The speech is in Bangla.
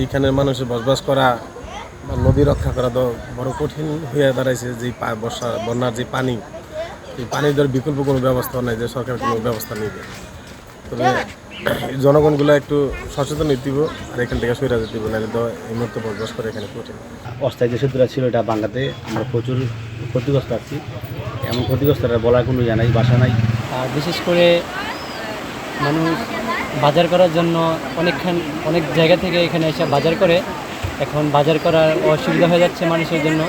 এইখানের মানুষ বসবাস করা বা নদী রক্ষা করা তো বড় কঠিন হয়ে দাঁড়াইছে যে বর্ষা বন্যার যে পানি। এই পানির ধর বিকল্প কোনো ব্যবস্থা নাই যে সরকার কোনো ব্যবস্থা নেবে। তবে জনগণগুলো একটু সচেতন দিব আর এখান থেকে যেতে দিব নাহলে তো এই মুহূর্তে বসবাস করে এখানে কঠিন। অস্থায়ী যে সেতুটা ছিল এটা বাংলাতে আমরা প্রচুর ক্ষতিগ্রস্ত আছি। এমন ক্ষতিগ্রস্তরা বলার কোনো ইয়ে নাই বাসা নাই। আর বিশেষ করে মানুষ বাজার করার জন্য অনেকখান অনেক জায়গা থেকে এখানে এসে বাজার করে। এখন বাজার করার অসুবিধা হয়ে যাচ্ছে মানুষের জন্য।